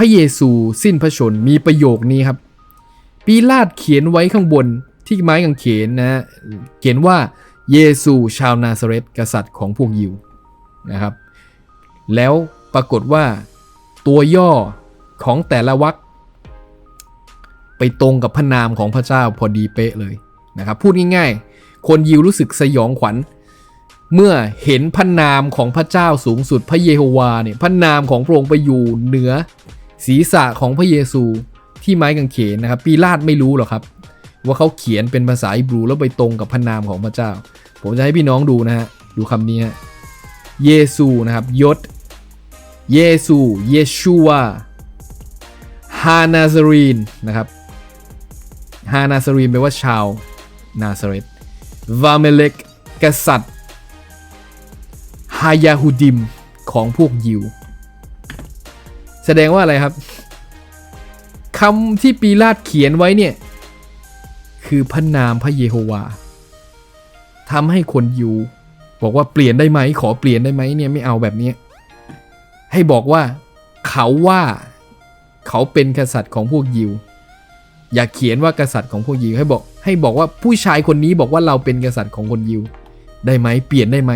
ระเยซูสิ้นพระชนมีประโยคนี้ครับ ปีลาตเขียนไว้ข้างบนที่ไม้กางเขนนะฮะเขียนว่าเยซูชาวนาซาเรตกษัตริย์ของพวกยิวนะครับ แล้วปรากฏว่าตัวย่อของแต่ละวรรคไปตรงกับพระนามของพระเจ้าพอดีเป๊ะเลยนะครับ พูดง่ายๆ คนยิวรู้สึกสยองขวัญ เมื่อเห็นพระนามของพระเจ้าสูงสุดพระเยโฮวาเนี่ยพระนามของพระองค์ไปอยู่เหนือ ศีรษะของพระเยซูที่ไม้กางเขนนะครับปีลาตไม่รู้หรอกครับ ว่าเขาเขียนเป็นภาษาอิบรูแล้วไปตรงกับพระนามของพระเจ้า ผมจะให้พี่น้องดูนะฮะดูคำนี้ฮะเยซูนะครับยศ เยซูเยชูวาฮานาซารีนนะครับฮานาซารีนแปลว่าชาวนาซาเรตวาเมเลกกษัตริย์ฮายาฮูดิมของพวกยิว แสดงว่าอะไรครับคำที่ปีลาตเขียนไว้เนี่ย คือพระนามพระเยโฮวาทำให้คนยิวบอกว่าเปลี่ยนได้ไหมขอเปลี่ยนได้ไหมเนี่ยไม่เอาแบบนี้ ให้บอกว่าเขาว่าเขาเป็นกษัตริย์ของพวกยิว อย่าเขียนว่ากษัตริย์ของพวกยิวให้บอก ให้บอกว่าผู้ชายคนนี้บอกว่าเราเป็นกษัตริย์ของคนยิว ได้ไหมเปลี่ยนได้ไหม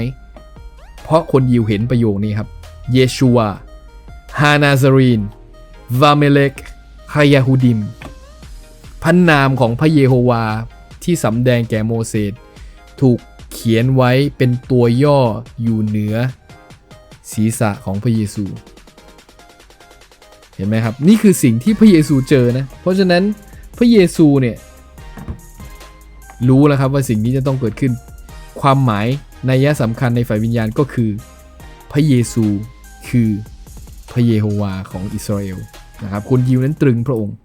เพราะคนยิวเห็นประโยคนี้ครับ เยชูวา ฮานาซารีน วาเมเลกฮายาฮูดิม พันนามของพระเยโฮวาที่สำแดงแก่โมเสสถูกเขียนไว้เป็นตัวย่ออยู่เหนือ ศีรษะของพระเยซู เห็นไหมครับ นี่คือสิ่งที่พระเยซูเจอนะ เพราะฉะนั้นพระเยซูเนี่ยรู้แล้วครับว่าสิ่งนี้จะต้องเกิดขึ้น ความหมายในยะสำคัญในฝ่ายวิญญาณก็คือ พระเยซูคือ ระเยโฮวาของอิสราเอลนะครับคนยิวนั้นตรึงพระองค์